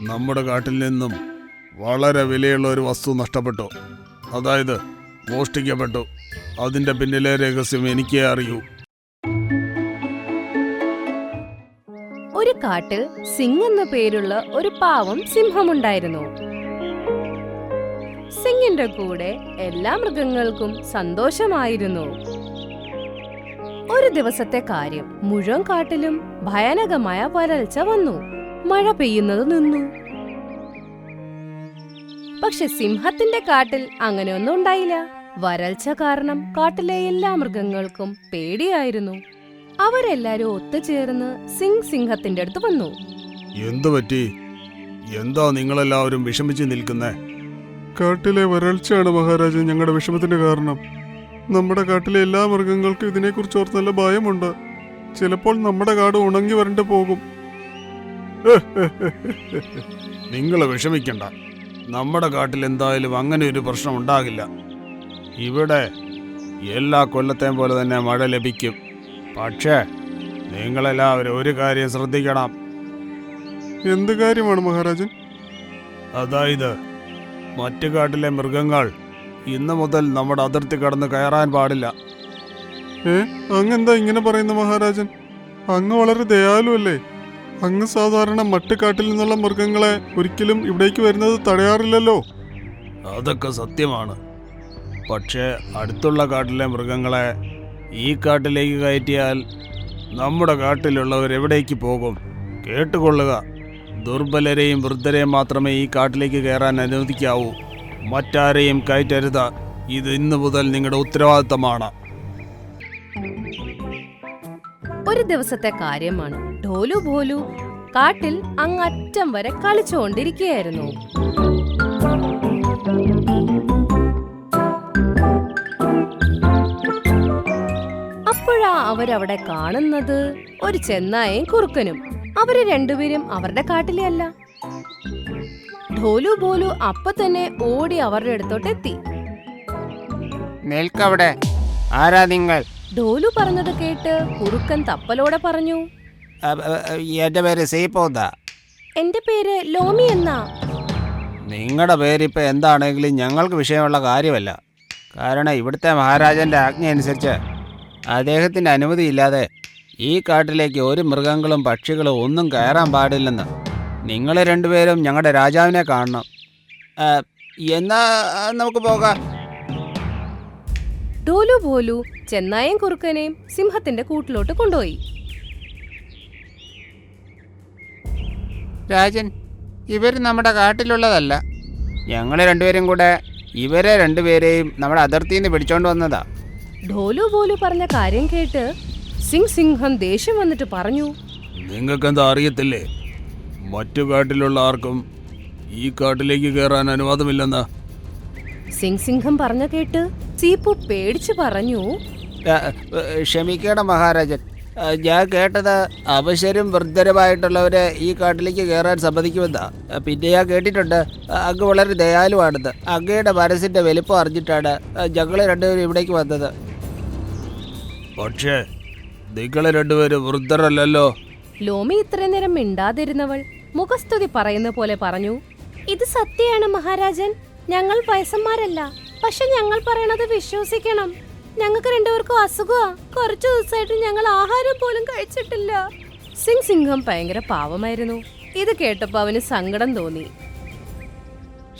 നമ്മുടെ കാട്ടിൽ നിന്നും വളരെ വിലയുള്ള ഒരു വസ്തു നഷ്ടപ്പെട്ടു. അതായത് മോഷ്ടിക്കപ്പെട്ടു. അതിന്റെ പിന്നിലെ രഹസ്യം എനിക്കേ അറിയൂ. ഒരു കാട്ടിൽ സിംഗ് എന്ന പേരുള്ള ഒരു പാവം സിംഹമുണ്ടായിരുന്നു. സിംഗിന്റെ കൂടെ എല്ലാ മൃഗങ്ങൾക്കും സന്തോഷമായിരുന്നു. ഒരു ദിവസത്തെ കാര്യം മുഴുവൻ കാട്ടിലും ഭയാനകമായ വരൾച്ച വന്നു. മഴ പെയ്യുന്നത് നിന്നു. പക്ഷെ സിംഹത്തിന്റെ കാട്ടിൽ അങ്ങനെയൊന്നും ഉണ്ടായില്ല. വരൾച്ച കാരണം കാട്ടിലെ എല്ലാ മൃഗങ്ങൾക്കും പേടിയായിരുന്നു. അവരെല്ലാരും ഒത്തുചേർന്ന് സിംഗ് സിംഹത്തിന്റെ അടുത്ത് വന്നു. എന്തു പറ്റി? എന്താ നിങ്ങളെല്ലാവരും വിഷമിച്ച് നിൽക്കുന്നേ? കാട്ടിലെ വരൾച്ചയാണ് മഹാരാജൻ ഞങ്ങളുടെ വിഷമത്തിന്റെ കാരണം. നമ്മുടെ കാട്ടിലെ എല്ലാ മൃഗങ്ങൾക്കും ഇതിനെക്കുറിച്ച് ഓർത്ത് നല്ല ഭയമുണ്ട്. ചിലപ്പോൾ നമ്മുടെ കാട് ഉണങ്ങി വരണ്ട് പോകും. നിങ്ങൾ വിഷമിക്കണ്ട. നമ്മുടെ കാട്ടിൽ എന്തായാലും അങ്ങനെ ഒരു പ്രശ്നം ഉണ്ടാകില്ല. ഇവിടെ എല്ലാ കൊല്ലത്തെയും പോലെ തന്നെ മഴ ലഭിക്കും. പക്ഷേ നിങ്ങളെല്ലാവരും ഒരു കാര്യം ശ്രദ്ധിക്കണം. എന്ത് കാര്യമാണ് മഹാരാജൻ? അതായത് മറ്റു കാട്ടിലെ മൃഗങ്ങൾ ഇന്ന് മുതൽ നമ്മുടെ അതിർത്തി കടന്ന് കയറാൻ പാടില്ല. ഏ? അങ്ങെന്താ ഇങ്ങനെ പറയുന്ന മഹാരാജൻ? അങ്ങ് വളരെ ദയാലു അല്ലേ അങ്ങ് സാധാരണ മട്ടുകാട്ടിൽ നിന്നുള്ള മൃഗങ്ങളെ ഒരിക്കലും ഇവിടേക്ക് വരുന്നത് തടയാറില്ലല്ലോ? അതൊക്കെ സത്യമാണ്. പക്ഷേ അടുത്തുള്ള കാട്ടിലെ മൃഗങ്ങളെ ഈ കാട്ടിലേക്ക് കയറ്റിയാൽ നമ്മുടെ കാട്ടിലുള്ളവർ എവിടേക്ക് പോകും? കേട്ടുകൊള്ളുക. ദുർബലരെയും വൃദ്ധരെയും മാത്രമേ ഈ കാട്ടിലേക്ക് കയറാൻ അനുവദിക്കാവൂ. മറ്റാരെയും കയറ്റരുത്. ഇത് ഇന്നു മുതൽ നിങ്ങളുടെ ഉത്തരവാദിത്തമാണ്. ഒരു ദിവസത്തെ കാര്യമാണ്. ഡോലു ഭോലു കാട്ടിൽ അങ്ങറ്റം വരെ കളിച്ചുകൊണ്ടിരിക്കുകയായിരുന്നു. അപ്പോഴാ അവരവിടെ കാണുന്നത്? ഒരു ചെന്നായയും കുറുക്കനും. അവർ രണ്ടുപേരും അവരുടെ കാട്ടിലെ അല്ല. ഢോലു ഭോലു അപ്പൊ തന്നെ ഓടി അവരുടെ അടുത്തോട്ട് എത്തി. നിൽക്കവിടെ. ആരാ നിങ്ങൾ? ഡോലു പറഞ്ഞത് കേട്ട് കുറുക്കൻ തപ്പലോടെ പറഞ്ഞു. എന്റെ പേര് സീപ്പോന്ത എന്റെ പേര് ലോമി എന്നാ. നിങ്ങളുടെ പേരിപ്പോ എന്താണെങ്കിലും ഞങ്ങൾക്ക് വിഷയമുള്ള കാര്യമല്ല. കാരണം ഇവിടുത്തെ മഹാരാജന്റെ ആജ്ഞ അനുസരിച്ച് അദ്ദേഹത്തിന്റെ അനുമതിയില്ലാതെ ഈ കാട്ടിലേക്ക് ഒരു മൃഗങ്ങളും പക്ഷികളും ഒന്നും കയറാൻ പാടില്ലെന്ന് നിങ്ങൾ രണ്ടുപേരും ഞങ്ങളുടെ രാജാവിനെ കാണണം. ആ, എന്നാ ആ, നമുക്ക് പോകാം. ഡോലു ഭോലു ചെന്നായും കുറുക്കനെയും സിംഹത്തിന്റെ കൂട്ടിലോട്ട് കൊണ്ടുപോയി. രാജൻ ഇവർ നമ്മുടെ കാട്ടിലുള്ളതല്ല. ഞങ്ങൾ രണ്ടുപേരും കൂടെ ഇവരെ രണ്ടുപേരെയും നമ്മുടെ അതിർത്തിയിൽ നിന്ന് പിടിച്ചോണ്ട് വന്നതാ. ഡോലു ഭോലു പറഞ്ഞ കാര്യം കേട്ട് സിംഗ് സിംഹം ദേഷ്യം വന്നിട്ട് പറഞ്ഞു. നിങ്ങൾക്കെന്താ അറിയത്തില്ലേ? മറ്റു കാട്ടിലുള്ള ആർക്കും ഈ കാട്ടിലേക്ക് കയറാൻ അനുവാദമില്ലെന്ന്. സിംഗ് സിംഹം പറഞ്ഞ കേട്ട് സീപ്പു പേടിച്ചു പറഞ്ഞു. ക്ഷമിക്കണം മഹാരാജൻ. ഞാൻ കേട്ടത് അവശരും വൃദ്ധരുമായിട്ടുള്ളവരെ ഈ കാട്ടിലേക്ക് കയറാൻ സമ്മതിക്കുമെന്നാ. പിന്നെ ഞാൻ കേട്ടിട്ടുണ്ട് അങ്ങ് വളരെ ദയാലുവാണെന്ന്. അങ്ങയുടെ മനസ്സിന്റെ വലിപ്പം അറിഞ്ഞിട്ടാണ് ഞങ്ങൾ രണ്ടുപേരും ഇവിടേക്ക് വന്നത്. പക്ഷേ നിങ്ങളെ രണ്ടുപേരും വൃദ്ധരല്ലല്ലോ. ലോമി ഇത്ര നേരം മിണ്ടാതിരുന്നവൾ മുഖസ്തുതി പറയുന്ന പോലെ പറഞ്ഞു ഇത് സത്യമാണ് മഹാരാജൻ. ഞങ്ങൾ വയസ്സന്മാരല്ല. പക്ഷെ ഞങ്ങൾ പറയണത് വിശ്വസിക്കണം. ഞങ്ങൾക്ക് രണ്ടുപേർക്കും അസുഖമാ. കുറച്ചു ദിവസമായിട്ട് ഞങ്ങൾ ആഹാരം പോലും കഴിച്ചിട്ടില്ല. സിംഗ് സിംഹം ഭയങ്കര പാവമായിരുന്നു. ഇത് കേട്ടപ്പോ അവന് സങ്കടം തോന്നി.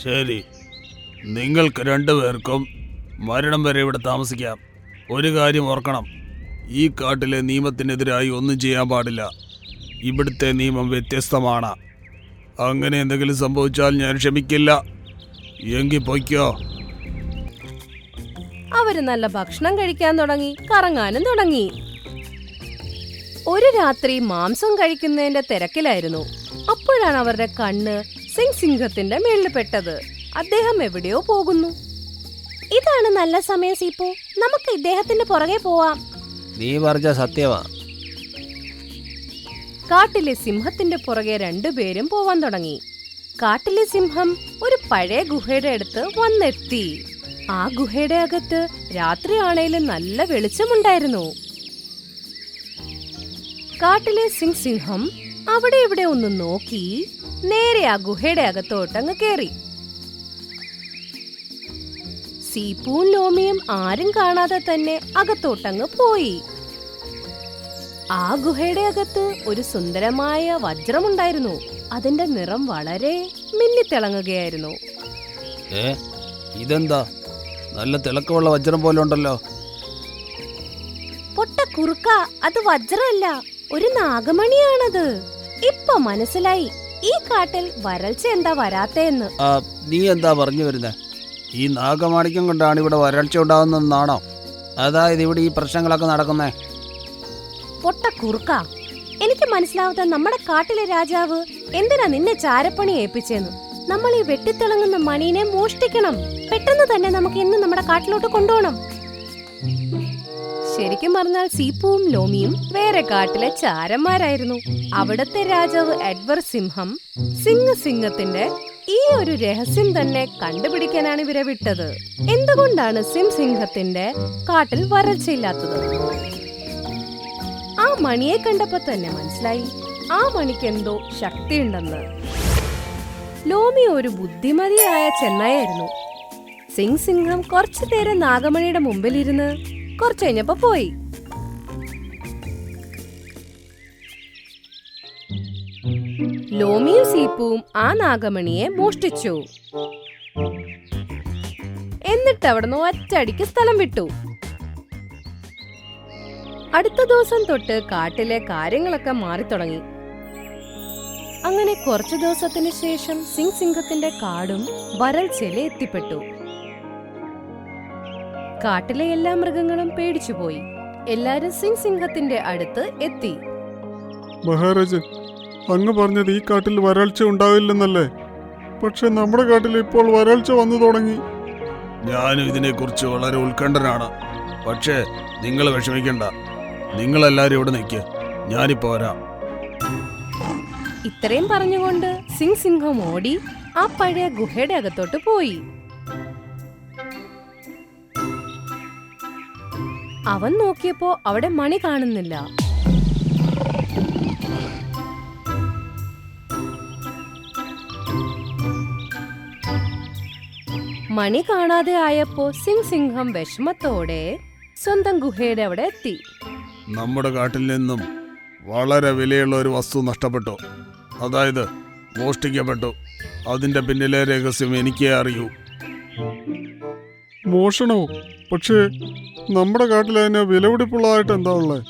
ശരി. നിങ്ങൾക്ക് രണ്ടുപേർക്കും മരണം വരെ ഇവിടെ താമസിക്കാം. ഒരു കാര്യം ഓർക്കണം. ഈ കാട്ടിലെ നിയമത്തിനെതിരായി ഒന്നും ചെയ്യാൻ പാടില്ല. ഇവിടുത്തെ നിയമം വ്യത്യസ്തമാണ്. അങ്ങനെ എന്തെങ്കിലും സംഭവിച്ചാൽ ഞാൻ ക്ഷമിക്കില്ല. എങ്കിൽ പൊയ്ക്കോ. അവർ നല്ല ഭക്ഷണം കഴിക്കാൻ തുടങ്ങി കറങ്ങാനും തുടങ്ങി. ഒരു രാത്രി മാംസം കഴിക്കുന്നതിന്റെ തിരക്കിലായിരുന്നു. അപ്പോഴാണ് അവരുടെ കണ്ണ് സിംഗ് സിംഹത്തിന്റെ മേളിൽ പെട്ടത്. അദ്ദേഹം എവിടെയോ പോകുന്നു. ഇതാണ് നല്ല സമയം സീപ്പു. നമുക്ക് ഇദ്ദേഹത്തിന്റെ പുറകെ പോവാം. നീ പറഞ്ഞ സത്യമാ. കാട്ടിലെ സിംഹത്തിന്റെ പുറകെ രണ്ടുപേരും പോവാൻ തുടങ്ങി. കാട്ടിലെ സിംഹം ഒരു പഴയ ഗുഹയുടെ അടുത്ത് വന്നെത്തി. ആ ഗുഹയുടെ അകത്ത് രാത്രിയാണേലും നല്ല വെളിച്ചമുണ്ടായിരുന്നു. കാട്ടിലെ സിംഗ് സിംഹം അവിടെ ഇവിടെ ഒന്ന് നോക്കി നേരെ ആ ഗുഹയുടെ അകത്തോട്ടങ്ങ് കേറി. സീപ്പുവും ലോമിയും ആരും കാണാതെ തന്നെ അകത്തോട്ടങ്ങ് പോയി. ആ ഗുഹയുടെ അകത്ത് ഒരു സുന്ദരമായ വജ്രമുണ്ടായിരുന്നു. അതിന്റെ നിറം വളരെ മിന്നിത്തിളങ്ങുകയായിരുന്നു. ഏ ഇതെന്താ? നല്ല തിളക്കമുള്ള വജ്രം പോലെ ഉണ്ടല്ലോ. പൊട്ട കുറുക്ക അത് വജ്രമല്ല ഒരു നാഗമണിയാണത്. ഇപ്പൊ മനസ്സിലായി ഈ കാട്ടിൽ വരൾച്ച എന്താ വരാത്തേന്ന്. നീ എന്താ പറഞ്ഞു വരുന്നത് ഈ നാഗമാണിക്യം കൊണ്ടാണ് ഇവിടെ വരൾച്ച ഉണ്ടാകുന്നതെന്നാണോ? അതായത് ഇവിടെ ഈ പ്രശ്നങ്ങളൊക്കെ നടക്കുന്നേ. പൊട്ട കുറുക്ക. എനിക്ക് മനസ്സിലാവാത്ത നമ്മുടെ കാട്ടിലെ രാജാവ് എന്തിനാ നിന്നെ ചാരപ്പണി ഏൽപ്പിച്ചെന്ന്? നമ്മൾ ഈ വെട്ടിത്തിളങ്ങുന്ന മണീനെ മോഷ്ടിക്കണം. പെട്ടെന്ന് തന്നെ നമുക്ക് ഇന്ന് നമ്മുടെ കാട്ടിലോട്ട് കൊണ്ടുപോകണം. ശരിക്കും പറഞ്ഞാൽ സീപ്പുവും ലോമിയും വേറെ കാട്ടിലെ ചാരന്മാരായിരുന്നു. അവിടത്തെ രാജാവ് എഡ്വർ സിംഹം സിംഹ സിംഹത്തിന്റെ ഈ ഒരു രഹസ്യം തന്നെ കണ്ടുപിടിക്കാനാണ് ഇവരെ വിട്ടത്. എന്തുകൊണ്ടാണ് സിം സിംഹത്തിന്റെ കാട്ടിൽ വരൾച്ചയില്ലാത്തത്? ആ മണിയെ കണ്ടപ്പോ തന്നെ മനസ്സിലായി. ആ മണിക്ക് എന്തോ ശക്തിയുണ്ടെന്ന്. ലോമി ഒരു ബുദ്ധിമതിയായ ചെന്നായായിരുന്നു സിംഗ് സിംഹം കുറച്ചു നേരം നാഗമണിയുടെ മുമ്പിലിരുന്ന് കുറച്ചു കഴിഞ്ഞപ്പോ പോയി. ലോമിയും സീപ്പുവും ആ നാഗമണിയെ മോഷ്ടിച്ചു. എന്നിട്ട് അവിടുന്ന് ഒറ്റയടിക്ക് സ്ഥലം വിട്ടു. അടുത്ത ദിവസം തൊട്ട് കാട്ടിലെ കാര്യങ്ങളൊക്കെ മാറി തുടങ്ങി. അങ്ങനെ കുറച്ചു ദിവസത്തിന് ശേഷം സിംഗ് സിംഗത്തിന്റെ കാടും വരൾച്ചയിൽ എത്തിപ്പെട്ടു. കാട്ടിലെ എല്ലാ മൃഗങ്ങളും പേടിച്ചുപോയി എല്ലാരും സിംഗ് സിംഹത്തിന്റെ അടുത്ത് എത്തി. മഹാരാജൻ അങ്ങ് പറഞ്ഞത് ഈ കാട്ടിൽ വരൾച്ച ഉണ്ടാവില്ലെന്നല്ലേ? പക്ഷെ നമ്മുടെ കാട്ടിൽ ഇപ്പോൾ വരൾച്ച വന്നു തുടങ്ങി. ഞാനും ഇതിനെക്കുറിച്ച് വളരെ ഉത്കണ്ഠനാണ്. പക്ഷേ നിങ്ങൾ വിഷമിക്കണ്ട. നിങ്ങളെല്ലാരും ഇവിടെ നിൽക്ക് ഞാനിപ്പോ വരാം. ഇത്രയും പറഞ്ഞുകൊണ്ട് സിംഗ് സിംഹം ഓടി ആ പഴയ ഗുഹയുടെ അകത്തോട്ട് പോയി. അവൻ നോക്കിയപ്പോ അവിടെ മണി കാണുന്നില്ല. മണി കാണാതെ ആയപ്പോ സിംഗ് സിംഹം വിഷമത്തോടെ സ്വന്തം ഗുഹയുടെ അവിടെ എത്തി. നമ്മുടെ കാട്ടിൽ നിന്നും വളരെ വിലയുള്ള ഒരു വസ്തു നഷ്ടപ്പെട്ടു. അതായത് മോഷ്ടിക്കപ്പെട്ടു. അതിന്റെ പിന്നിലെ രഹസ്യം എനിക്കേ അറിയൂ. മോഷണവും പക്ഷേ നമ്മുടെ കാട്ടിൽ അതിന് വിലപിടിപ്പുള്ളതായിട്ട് എന്താ ഉള്ളത്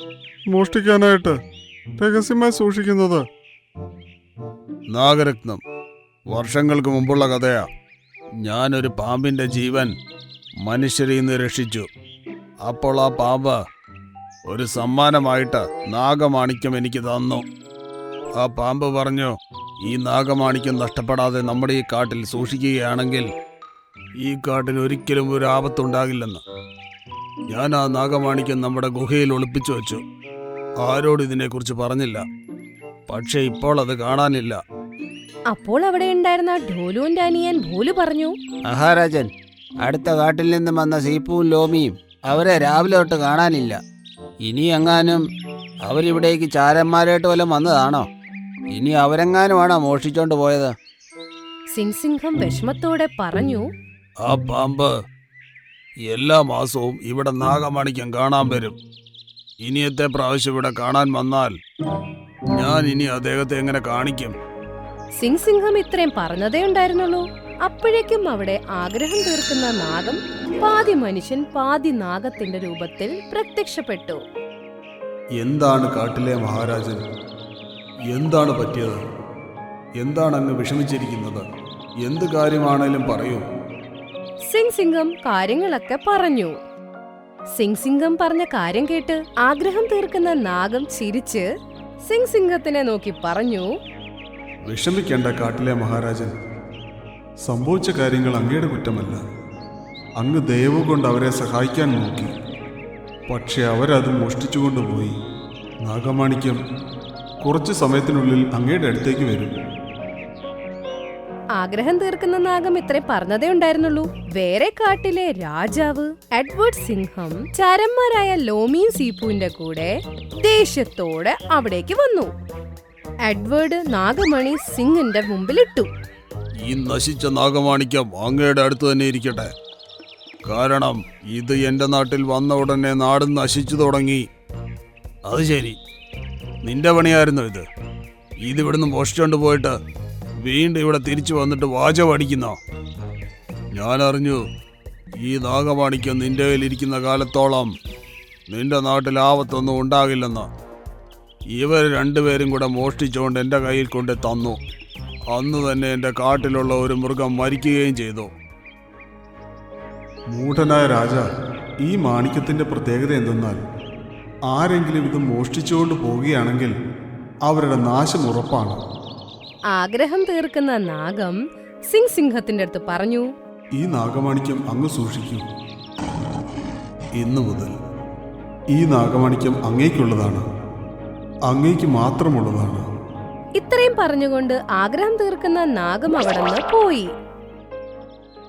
മോഷ്ടിക്കാനായിട്ട് രഹസ്യമായി സൂക്ഷിക്കുന്നത്? നാഗരത്നം. വർഷങ്ങൾക്ക് മുമ്പുള്ള കഥയാ. ഞാനൊരു പാമ്പിന്റെ ജീവൻ മനുഷ്യരിൽ നിന്ന് രക്ഷിച്ചു. അപ്പോൾ ആ പാമ്പ് ഒരു സമ്മാനമായിട്ട് നാഗമാണിക്യം എനിക്ക് തന്നു. ആ പാമ്പ് പറഞ്ഞു ഈ നാഗമാണിക്യം നഷ്ടപ്പെടാതെ നമ്മുടെ ഈ കാട്ടിൽ സൂക്ഷിക്കുകയാണെങ്കിൽ ഈ കാട്ടിന് ഒരിക്കലും ഒരു ആപത്തുണ്ടാകില്ലെന്ന്. ഞാൻ ആ നാഗമാണിക്യം നമ്മുടെ ഗുഹയിൽ ഒളിപ്പിച്ചു വെച്ചു. ആരോടും ഇതിനെക്കുറിച്ച് പറഞ്ഞില്ല. പക്ഷേ ഇപ്പോൾ അത് കാണാനില്ല. അപ്പോൾ അവിടെ ഉണ്ടായിരുന്ന ഢോലുവിന്റെ അനിയൻ ഭോലു പറഞ്ഞു മഹാരാജൻ അടുത്ത കാട്ടിൽ നിന്നും വന്ന സീപ്പുവും ലോമിയും അവരെ രാവിലെ തൊട്ട് കാണാനില്ല. ഇനി എങ്ങാനും അവരിവിടേക്ക് ചാരന്മാരായിട്ട് വല്ലതും വന്നതാണോ? ഇനി അവരെങ്ങാനുമാണോ മോഷ്ടിച്ചോണ്ട് പോയത്? സിംഗ് സിംഹം വിഷമത്തോടെ പറഞ്ഞു ആ പാമ്പ് എല്ലാ മാസവും ഇവിടെ നാഗമാണിക്യം കാണാൻ വരും. ഇനിയത്തെ പ്രാവശ്യം ഇവിടെ കാണാൻ വന്നാൽ ഞാൻ ഇനി അദ്ദേഹത്തെ എങ്ങനെ കാണിക്കും? സിംഗ് സിംഹം ഇത്രയും പറഞ്ഞതേ ഉണ്ടായിരുന്നുള്ളൂ. അപ്പോഴേക്കും അവിടെ ആഗ്രഹം തീർക്കുന്ന നാഗം പാതി മനുഷ്യൻ പാതി നാഗത്തിന്റെ രൂപത്തിൽ പ്രത്യക്ഷപ്പെട്ടു. എന്താണ് കാട്ടിലെ മഹാരാജൻ? എന്താണ് പറ്റിയത്? എന്താണ് അങ്ങ് വിഷമിച്ചിരിക്കുന്നത്? എന്ത് കാര്യമാണേലും പറയൂ. സിംഗ് സിംഗം കാര്യങ്ങളൊക്കെ പറഞ്ഞു. സിംഗ് സിംഗം പറഞ്ഞ കാര്യം കേട്ട് ആഗ്രഹം തീർക്കുന്ന നാഗം ചിരിച്ച് സിംഗ് സിംഗത്തിനെ നോക്കി പറഞ്ഞു വിഷമിക്കേണ്ട കാട്ടിലെ മഹാരാജൻ. സംഭവിച്ച കാര്യങ്ങൾ അങ്ങയുടെ കുറ്റമല്ല. അങ്ങ് ദയവ് കൊണ്ട് അവരെ സഹായിക്കാൻ നോക്കി. പക്ഷെ അവരത് മോഷ്ടിച്ചുകൊണ്ടുപോയി നാഗമാണിക്യം കുറച്ച് സമയത്തിനുള്ളിൽ അങ്ങയുടെ അടുത്തേക്ക് വരും. ആഗ്രഹം തീർക്കുന്ന നാഗം ഇത്രേ പറഞ്ഞതേ ഉണ്ടായിരുന്നുള്ളൂ. വേറെ കാട്ടിലെ രാജാവ് എഡ്വേർഡ് സിംഹം ചരന്മാരായ ലോമിയും സീപ്പുവിന്റെ കൂടെ ദേഷ്യത്തോടെ അവിടേക്ക് വന്നു. എഡ്വേർഡ് നാഗമണി സിംഗിന്റെ മുമ്പിലിട്ടു. ഈ നശിച്ച നാഗമാണിക്യം അങ്ങയുടെ അടുത്ത് തന്നെ ഇരിക്കട്ടെ. കാരണം ഇത് എന്റെ നാട്ടിൽ വന്ന ഉടനെ നാട് നശിച്ചു തുടങ്ങി. അത് ശരി. നിന്റെ പണിയായിരുന്നു ഇത്. ഇത് ഇവിടുന്ന് മോഷിച്ചോണ്ട് പോയിട്ട് വീണ്ടും ഇവിടെ തിരിച്ചു വന്നിട്ട് വാച ഞാൻ അറിഞ്ഞു ഈ നാഗമാണിക്യം നിന്റെ കയ്യിലിരിക്കുന്ന കാലത്തോളം നിന്റെ നാട്ടിൽ ആപത്തൊന്നും ഉണ്ടാകില്ലെന്ന്. ഇവർ രണ്ടുപേരും കൂടെ മോഷ്ടിച്ചുകൊണ്ട് എന്റെ കയ്യിൽ കൊണ്ട് തന്നു അന്ന് തന്നെ എന്റെ കാട്ടിലുള്ള ഒരു മൃഗം മരിക്കുകയും ചെയ്തു. മൂഢനായ രാജ ഈ മാണിക്യത്തിന്റെ പ്രത്യേകത എന്തെന്നാൽ ആരെങ്കിലും ഇത് മോഷ്ടിച്ചുകൊണ്ട് പോവുകയാണെങ്കിൽ അവരുടെ നാശം ഉറപ്പാണ്. ആഗ്രഹം തീർക്കുന്ന നാഗം സിംഗ് സിംഹത്തിന്റെ അടുത്ത് പറഞ്ഞു. ഈ നാഗമാണിക്യം അങ്ങ് സൂക്ഷിക്കൂ. ഇന്നു മുതൽ ഈ നാഗമാണിക്യം അങ്ങേക്കുള്ളതാണ്. അങ്ങേക്ക് മാത്രമുള്ളതാണ്. ഇത്രയും പറഞ്ഞുകൊണ്ട് ആഗ്രഹം തീർക്കുന്ന നാഗം അവിടുന്ന് പോയി.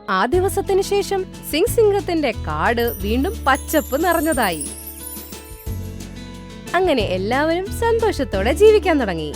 ആ ദിവസത്തിന് ശേഷം സിംഗ് സിംഗത്തിന്റെ കാട് വീണ്ടും പച്ചപ്പ് നിറഞ്ഞതായി. അങ്ങനെ എല്ലാവരും സന്തോഷത്തോടെ ജീവിക്കാൻ തുടങ്ങി.